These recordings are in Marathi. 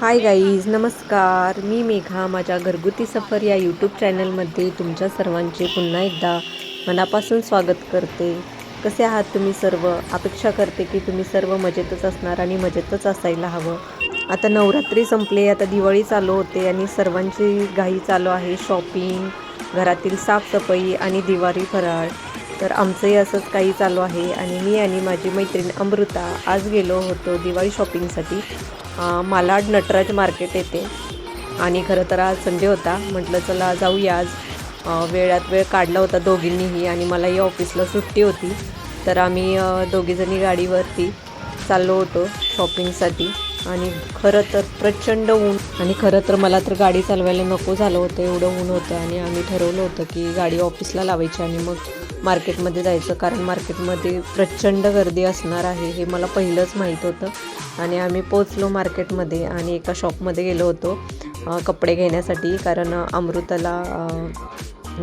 हाय गाईज नमस्कार. मी मेघा माझ्या घरगुती सफर या यूट्यूब चॅनलमध्ये तुमच्या सर्वांचे पुन्हा एकदा मनापासून स्वागत करते. कसे आहात तुम्ही सर्व? अपेक्षा करते की तुम्ही सर्व मजेतच असणार आणि मजेतच असायला हवं. आता नवरात्री संपले आता दिवाळी चालू होते आणि सर्वांची घाई चालू आहे. शॉपिंग घरातील साफसफाई आणि दिवाळी फराळ. तर आमचंही असंच काही चालू आहे आणि मी आणि माझी मैत्रीण अमृता आज गेलो होतो दिवाळी शॉपिंगसाठी मालाड नटराज मार्केट येते. आणि खरं तर आज संडे होता. म्हटलं चला जाऊया आज. वेळात वेळ काढला होता दोघींनीही आणि मलाही ऑफिसला सुट्टी होती. तर आम्ही दोघीजणी गाडीवरती चाललो होतो शॉपिंगसाठी. आणि खरं तर प्रचंड ऊन. आणि खरं तर मला तर गाडी चालवायला नको झालं होतं एवढं ऊन होतं. आणि आम्ही ठरवलं होतं की गाडी ऑफिसला लावायची आणि मग मार्केटमध्ये जायचं कारण मार्केटमध्ये प्रचंड गर्दी असणार आहे हे मला पहिलंच माहीत होतं. आणि आम्ही पोचलो मार्केटमध्ये आणि एका शॉपमध्ये गेलो होतो कपडे घेण्यासाठी कारण अमृताला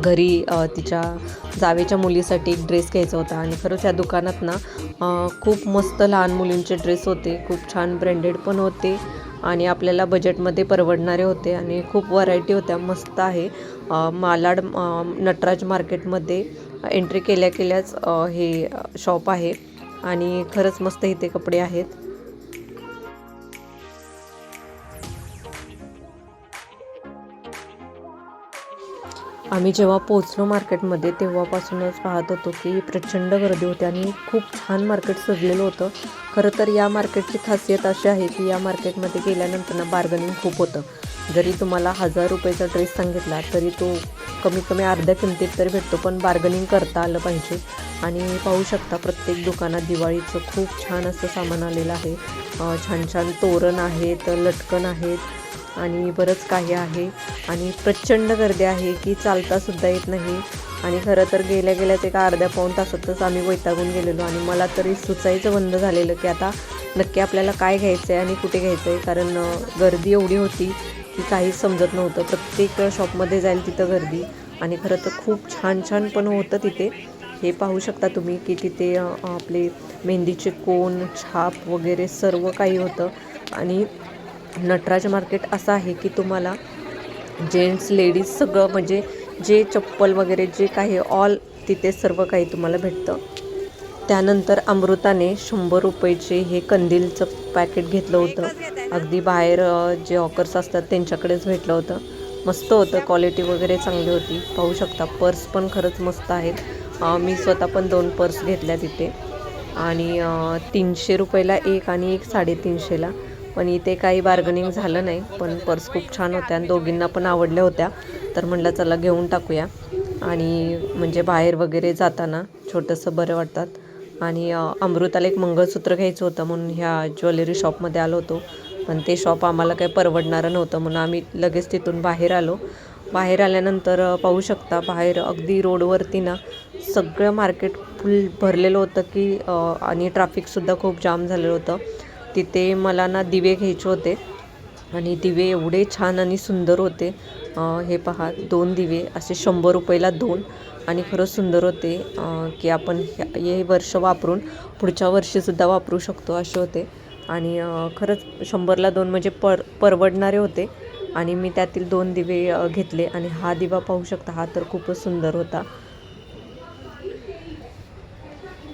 घरी तिच्या जावेच्या मुलीसाठी एक ड्रेस घ्यायचा होता आणि खरंच या दुकानात ना खूप मस्त लहान मुलींचे ड्रेस होते खूप छान ब्रँडेड पण होते आणि आपल्याला बजेटमध्ये परवडणारे होते आणि खूप व्हरायटी होत्या मस्त आहे. मालाड नटराज मार्केटमध्ये एंट्री केल्या केल्याच हे शॉप आहे आणि खरंच मस्त इथे कपडे आहेत. आम्ही जेव्हा पोचलो मार्केटमध्ये तेव्हापासूनच पाहत होतो की प्रचंड गर्दी होती आणि खूप छान मार्केट सजलेलं होतं. खरं तर या मार्केटची खासियत अशी आहे की या मार्केटमध्ये गेल्यानंतर ना बार्गनिंग खूप होतं. जरी तुम्हाला हजार रुपयाचा ड्रेस सांगितला तरी तो कमी कमी अर्ध्या किमतीत तरी भेटतो पण बार्गनिंग करता आलं पाहिजे. आणि पाहू शकता प्रत्येक दुकानात दिवाळीचं खूप छान असं सामान आलेलं आहे. छान छान तोरण आहेत लटकन आहेत. आणि बरंच काही आहे. आणि प्रचंड गर्दी आहे की चालतासुद्धा येत नाही. आणि खरं तर गेल्या गेल्याच एका अर्ध्या पाऊण तासातच आम्ही वैतागून गेलेलो. आणि मला तरी सुचायचं बंद झालेलं की आता नक्की आपल्याला काय घ्यायचं आहे आणि कुठे घ्यायचं आहे कारण गर्दी एवढी होती की काहीच समजत नव्हतं. प्रत्येक शॉपमध्ये जाईल तिथं गर्दी. आणि खरं तर खूप छान छान पण होतं तिथे. हे पाहू शकता तुम्ही की तिथे आपले मेहंदीचे कोण छाप वगैरे सर्व काही होतं. आणि नटराज मार्केट असं आहे की तुम्हाला जेंट्स लेडीज सगळं म्हणजे जे चप्पल वगैरे जे काही ऑल तिथे सर्व काही तुम्हाला भेटतं. त्यानंतर अमृताने शंभर रुपयेचे हे कंदीलचं पॅकेट घेतलं होतं. अगदी बाहेर जे ऑकर्स असतात त्यांच्याकडेच भेटलं होतं. मस्त होतं क्वालिटी वगैरे चांगली होती. पाहू शकता पर्स पण खरंच मस्त आहेत. मी स्वतः पण दोन पर्स घेतल्या तिथे. आणि तीनशे रुपयाला एक आणि एक साडेतीनशेला. पण इथे काही बार्गनिंग झालं नाही पण पर्स खूप छान होत्या आणि दोघींना पण आवडल्या होत्या. तर म्हटलं चला घेऊन टाकूया. आणि म्हणजे बाहेर वगैरे जाताना छोटंसं बरं वाटतात. आणि अमृताला एक मंगळसूत्र घ्यायचं होतं म्हणून ह्या ज्वेलरी शॉपमध्ये आलो होतो. पण ते शॉप आम्हाला काही परवडणारं नव्हतं म्हणून आम्ही लगेच तिथून बाहेर आलो. बाहेर आल्यानंतर पाहू शकता बाहेर अगदी रोडवरती ना सगळं मार्केट फुल भरलेलं होतं की आणि ट्रॅफिकसुद्धा खूप जाम झालेलं होतं. तिथे मला ना दिवे घ्यायचे होते. आणि दिवे एवढे छान आणि सुंदर होते. हे पहा दोन दिवे असे शंभर रुपयाला दोन. आणि खरंच सुंदर होते की आपण हे वर्ष वापरून पुढच्या वर्षीसुद्धा वापरू शकतो असे होते. आणि खरंच शंभरला दोन म्हणजे पर परवडणारे होते. आणि मी त्यातील दोन दिवे घेतले. आणि हा दिवा पाहू शकता हा तर खूपच सुंदर होता.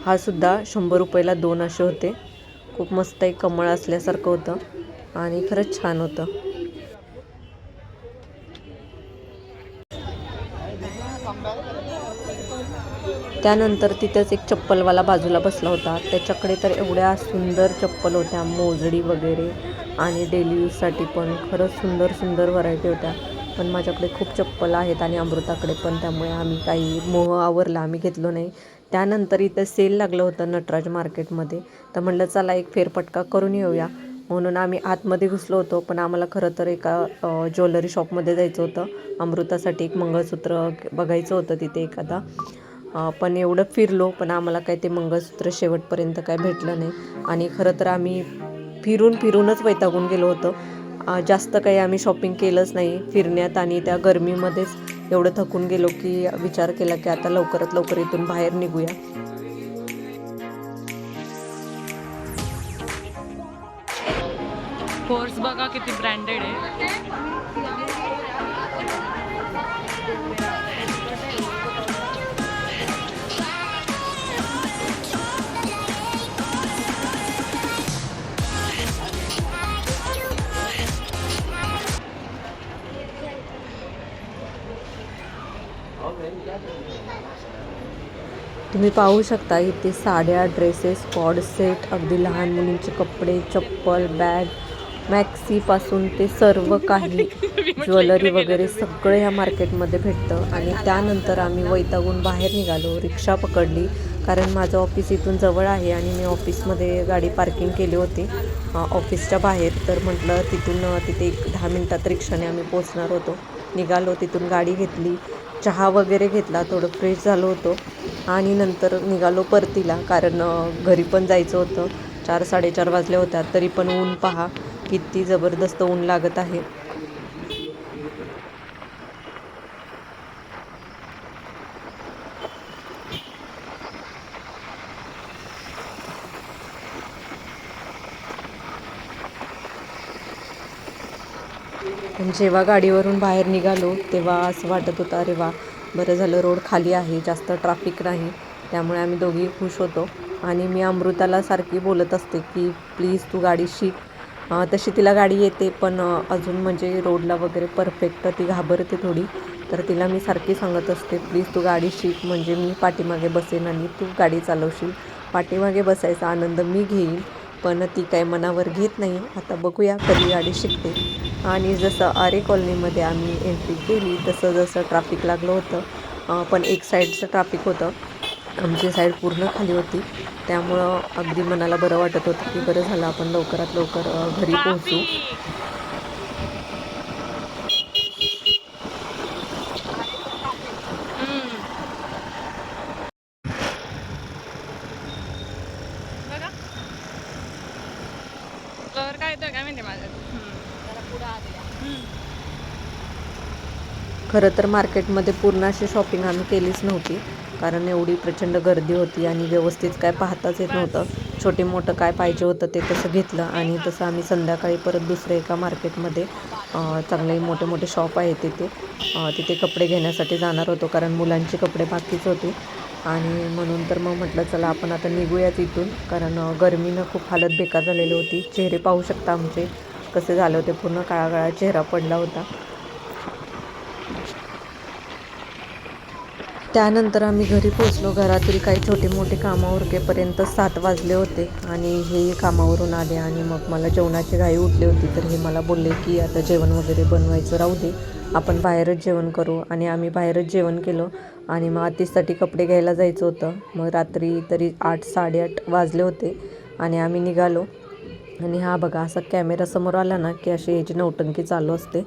हा सुद्धा शंभर रुपयाला दोन असे होते. खूप मस्त एक कमळ असल्यासारखं होतं आणि खरंच छान होतं. त्यानंतर तिथेच एक चप्पलवाला बाजूला बसला होता. त्याच्याकडे तर एवढ्या सुंदर चप्पल होत्या मोजडी वगैरे आणि डेली यूजसाठी पण खरंच सुंदर सुंदर व्हरायटी होत्या. पण माझ्याकडे खूप चप्पल आहेत आणि अमृताकडे पण त्यामुळे आम्ही काही मोह आवरला आम्ही घेतलो नाही. त्यानंतर इथं सेल लागलं होतं नटराज मार्केटमध्ये. तर म्हटलं चला एक फेरफटका करून येऊया. म्हणून आम्ही आतमध्ये घुसलो होतो पण आम्हाला खरं तर एका ज्वेलरी शॉपमध्ये जायचं होतं. अमृतासाठी एक मंगळसूत्र बघायचं होतं तिथे एखादा. पण एवढं फिरलो पण आम्हाला काय ते मंगळसूत्र शेवटपर्यंत काय भेटलं नाही. आणि खरं तर आम्ही फिरून फिरूनच वैतागून गेलो होतो. जास्त काही आम्ही शॉपिंग केलंच नाही. फिरण्यात आणि त्या गरमीमध्येच एवढं थकून गेलो की विचार केला की आता लवकरात लवकर इथून बाहेर निघूया. कोर्स बघा किती ब्रँडेड आहे. तुम्ही पाहू शकता इथे साड्या ड्रेसेस कॉड सेट अगदी लहान मुलींचे कपडे चप्पल बॅग मॅक्सीपासून ते सर्व काही ज्वेलरी वगैरे सगळं ह्या मार्केटमध्ये भेटतं. आणि त्यानंतर आम्ही वैतागून बाहेर निघालो रिक्षा पकडली कारण माझं ऑफिस इथून जवळ आहे आणि मी ऑफिसमध्ये गाडी पार्किंग केली होती ऑफिसच्या बाहेर. तर म्हटलं तिथून तिथे एक दहा मिनटात रिक्षाने आम्ही पोचणार होतो. निघालो तिथून गाडी घेतली चहा वगैरे घेतला थोडं फ्रेश झालो होतो. आणि नंतर निघालो परतीला कारण घरी पण जायचं होतं. चार साडेचार वाजल्या होत्या तरी पण ऊन पहा किती जबरदस्त ऊन लागत आहे. पण जेव्हा गाडीवरून बाहेर निघालो तेव्हा असं वाटत होतं अरे वा बरं झालं रोड खाली आहे जास्त ट्रॅफिक नाही. त्यामुळे आम्ही दोघी खुश होतो. आणि मी अमृताला सारखी बोलत असते की प्लीज तू गाडी शिक. तशी तिला गाडी येते पण अजून म्हणजे रोडला वगैरे परफेक्ट ती घाबरते थोडी. तर तिला मी सारखी सांगत असते प्लीज तू गाडी शिक. म्हणजे मी पाठीमागे बसेन आणि तू गाडी चालवशील. पाठीमागे बसायचा आनंद मी घेईन पण ती काय मनावर घेत नाही. आता बघूया कधी गाडी शिकते. आणि जसं आरे कॉलनीमध्ये आम्ही एंट्री केली तसं जसं ट्रॅफिक लागलं होतं पण एक साईडचं ट्रॅफिक होतं. आमची साईड पूर्ण खाली होती. त्यामुळं अगदी मनाला बरं वाटत होतं की बरं झालं आपण लवकरात लवकर घरी पोहोचू. काय काय माहिती माझ्या खरं तर मार्केटमध्ये पूर्ण अशी शॉपिंग आम्ही केलीच नव्हती. कारण एवढी प्रचंड गर्दी होती आणि व्यवस्थित काय पाहताच येत नव्हतं. छोटे मोठं काय पाहिजे होतं ते तसं घेतलं आणि तसं आम्ही संध्याकाळी परत दुसऱ्या एका मार्केटमध्ये चांगले मोठे मोठे शॉप आहे तिथे. तिथे कपडे घेण्यासाठी जाणार होतो कारण मुलांचे कपडे बाकीच होते. आणि म्हणून तर मग म्हटलं चला आपण आता निघूया इथून. कारण गर्मीनं गरमीनं खूप हालत बेकार झालेली होती. चेहरे पाहू शकता आमचे. कसे झाले होते पूर्ण काळा काळा चेहरा पडला होता. त्यानंतर आम्ही घरी पोचलो घरातील काही छोटे मोठे कामं उरकेपर्यंत सात वाजले होते आणि हे कामावरून आले आणि मग मला जेवणाची घाई उठली होती. तर हे मला बोलले की आता जेवण वगैरे बनवायचं राहू दे. आपण बाहेरच जेवण करू. आणि आम्ही बाहेरच जेवण केलं आणि मग आतीसाठी कपडे घ्यायला जायचं होतं. मग रात्री तरी आठ साडेआठ वाजले होते आणि आम्ही निघालो. आणि हा बघा असा कॅमेरा समोर आला ना की अशी याची नौटंकी चालू असते.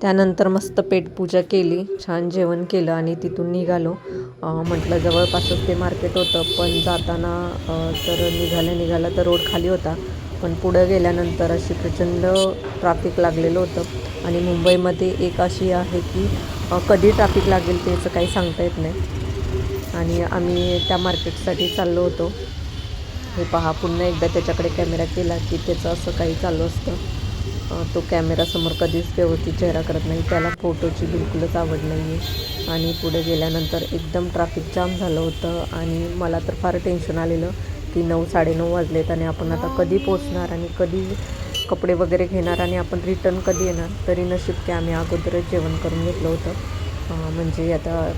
त्यानंतर मस्त पेटपूजा केली छान जेवण केलं आणि तिथून निघालो. म्हटलं जवळपासच ते मार्केट होतं पण जाताना तर निघाल्या निघाला तर रोड खाली होता. पण पुढं गेल्यानंतर अशी प्रचंड ट्रॅफिक लागलेलं होतं. आणि मुंबईमध्ये एक अशी आहे की कधी ट्रॅफिक लागेल त्याचं काही सांगता येत नाही. आणि आम्ही त्या मार्केटसाठी चाललो होतो. हे पहा पुन्हा एकदा त्याच्याकडे कॅमेरा केला की त्याचं असं काही चालू असतं. तो कॅमेरासमोर कधीच व्यवस्थित चेहरा करत नाही. त्याला फोटोची बिलकुलच आवड नाही आहे आणि पुढे गेल्यानंतर एकदम ट्रॅफिक जाम झालं होतं. आणि मला तर फार टेन्शन आलेलं. की नऊ साडेनऊ वाजलेत आणि आपण आता कधी पोचणार आणि कधी कपडे वगैरे घेणार आणि आपण रिटर्न कधी येणार तरी नशीब की आम्ही अगोदरच जेवण करून घेतलं होतं. म्हणजे आता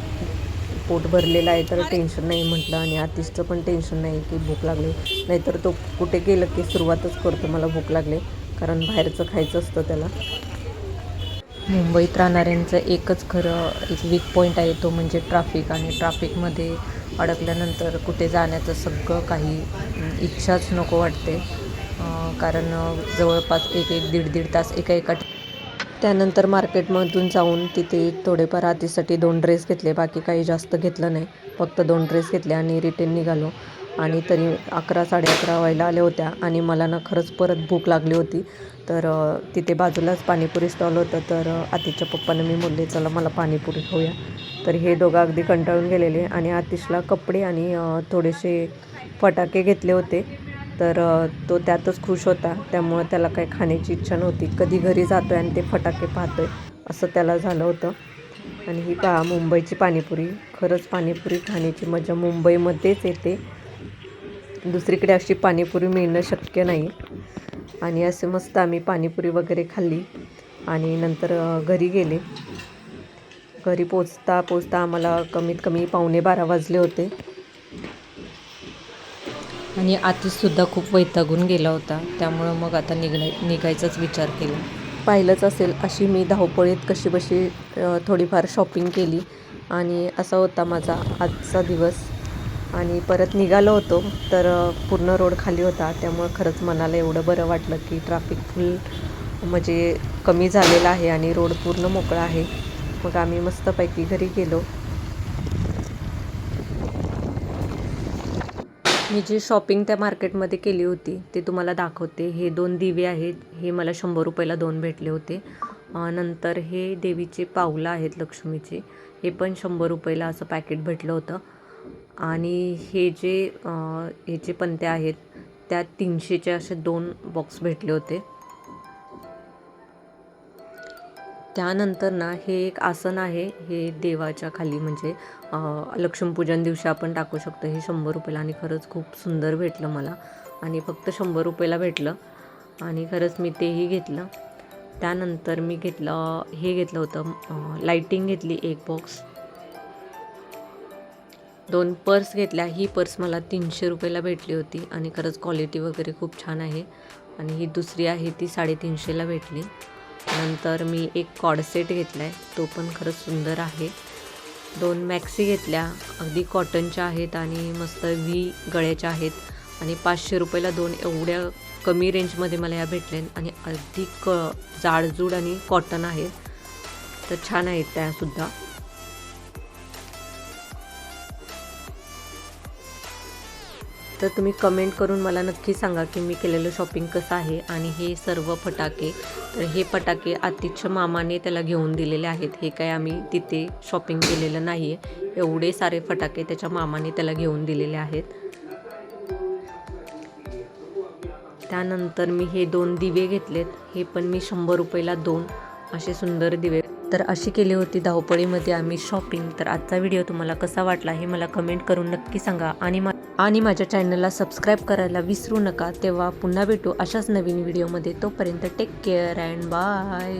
पोट भरलेलं आहे तर टेन्शन नाही म्हटलं आणि आतिशचं पण टेन्शन नाही की भूक लागली. नाहीतर तो कुठे गेलं की सुरुवातच करतो मला भूक लागले. कारण बाहेरचं खायचं असतं त्याला. मुंबईत राहणाऱ्यांचं एकच खरं एक वीक पॉईंट आहे तो म्हणजे ट्रॅफिक आणि ट्रॅफिकमध्ये अडकल्यानंतर कुठे जाण्याचं सगळं काही इच्छाच नको वाटते. कारण जवळपास एक एक दीड दीड तास एका एका त्यानंतर मार्केटमधून जाऊन तिथे थोडेफार आधीसाठी दोन ड्रेस घेतले बाकी काही जास्त घेतलं नाही. फक्त दोन ड्रेस घेतले आणि रिटर्न निघालो. आणि तरी अकरा साडे अकरा व्हायला आल्या होत्या आणि मला ना खरंच परत भूक लागली होती. तर तिथे बाजूलाच पाणीपुरी स्टॉल होतं. तर आतीच्या पप्पानं मी बोलले चला मला पाणीपुरी खाऊया. तर हे दोघं अगदी कंटाळून गेलेले आणि आतिशला कपडे आणि थोडेसे फटाके घेतले होते. तर तो त्यातच खुश होता. त्यामुळं त्याला काही खाण्याची इच्छा नव्हती. कधी घरी जातोय आणि ते फटाके पाहतोय असं त्याला झालं होतं. आणि ही पहा मुंबईची पाणीपुरी. खरंच पाणीपुरी खाण्याची मजा मुंबईमध्येच येते. दुसरीकडे अशी पाणीपुरी मिळणं शक्य नाही. आणि असे मस्त आम्ही पाणीपुरी वगैरे खाल्ली आणि नंतर घरी गेले. घरी पोचता पोचता आम्हाला कमीत कमी पावणे बारा वाजले होते. आणि आतिशसुद्धा खूप वैतागून गेला होता. त्यामुळं मग आता निघाय निघायचाच विचार केला. पाहिलंच असेल अशी मी धावपळीत कशी बशी थोडीफार शॉपिंग केली. आणि असा होता माझा आजचा दिवस. आणि परत निघालो होतो तर पूर्ण रोड खाली होता. त्यामुळं खरंच मनाला एवढं बरं वाटलं की ट्रॅफिक फुल म्हणजे कमी झालेलं आहे आणि रोड पूर्ण मोकळा आहे. मग आम्ही मस्तपैकी घरी गेलो. मी जी शॉपिंग त्या मार्केटमध्ये केली होती ते तुम्हाला दाखवते. हे दोन दिवे आहेत हे मला शंभर रुपयाला दोन भेटले होते. नंतर हे देवीचे पावलं आहेत लक्ष्मीचे हे पण शंभर रुपयाला असं पॅकेट भेटलं होतं. आणि हे जे हे जे पंत्या आहेत त्या तीनशेचे असे दोन बॉक्स भेटले होते. त्यानंतर ना हे एक आसन आहे हे देवाच्या खाली म्हणजे लक्ष्मीपूजन दिवशी आपण टाकू शकतो. हे शंभर रुपयाला आणि खरंच खूप सुंदर भेटलं मला. आणि फक्त शंभर रुपयाला भेटलं आणि खरंच मी तेही घेतलं. त्यानंतर मी घेतलं हे घेतलं होतं लाईटिंग घेतली एक बॉक्स दोन पर्स घेतल्या. ही पर्स मला तीनशे रुपयाला भेटली होती आणि खरंच क्वालिटी वगैरे खूप छान आहे. आणि ही दुसरी आहे ती साडेतीनशेला भेटली. नंतर मी एक कॉडसेट घेतला आहे तो पण खरंच सुंदर आहे. दोन मॅक्सी घेतल्या. अगदी कॉटनच्या आहेत आणि मस्त व्ही गळ्याच्या आहेत. आणि पाचशे रुपयाला दोन एवढ्या कमी रेंजमध्ये मला या भेटल्या आणि अगदी क जाडजूड आणि कॉटन आहेत तर छान आहेत त्यासुद्धा तर तुम्ही कमेंट करून मला नक्की सांगा की मी केलेलं शॉपिंग कसं आहे आणि हे सर्व फटाके. तर हे फटाके आतिथ्य मामाने त्याला घेऊन दिलेले आहेत. हे काय आम्ही तिथे शॉपिंग केलेलं नाही आहे एवढे सारे फटाके त्याच्या मामाने त्याला घेऊन दिलेले आहेत. त्यानंतर मी हे दोन दिवे घेतलेत. हे पण मी शंभर रुपयाला दोन असे सुंदर दिवे. तर अशी केली होती धावपळीमध्ये आम्ही शॉपिंग तर आजचा व्हिडिओ तुम्हाला कसा वाटला हे मला कमेंट करून नक्की सांगा. आणि आणि माझ्या चॅनलला सबस्क्राईब करायला विसरू नका. तेव्हा पुन्हा भेटू अशाच नवीन व्हिडिओमध्ये. तोपर्यंत टेक केअर अँड बाय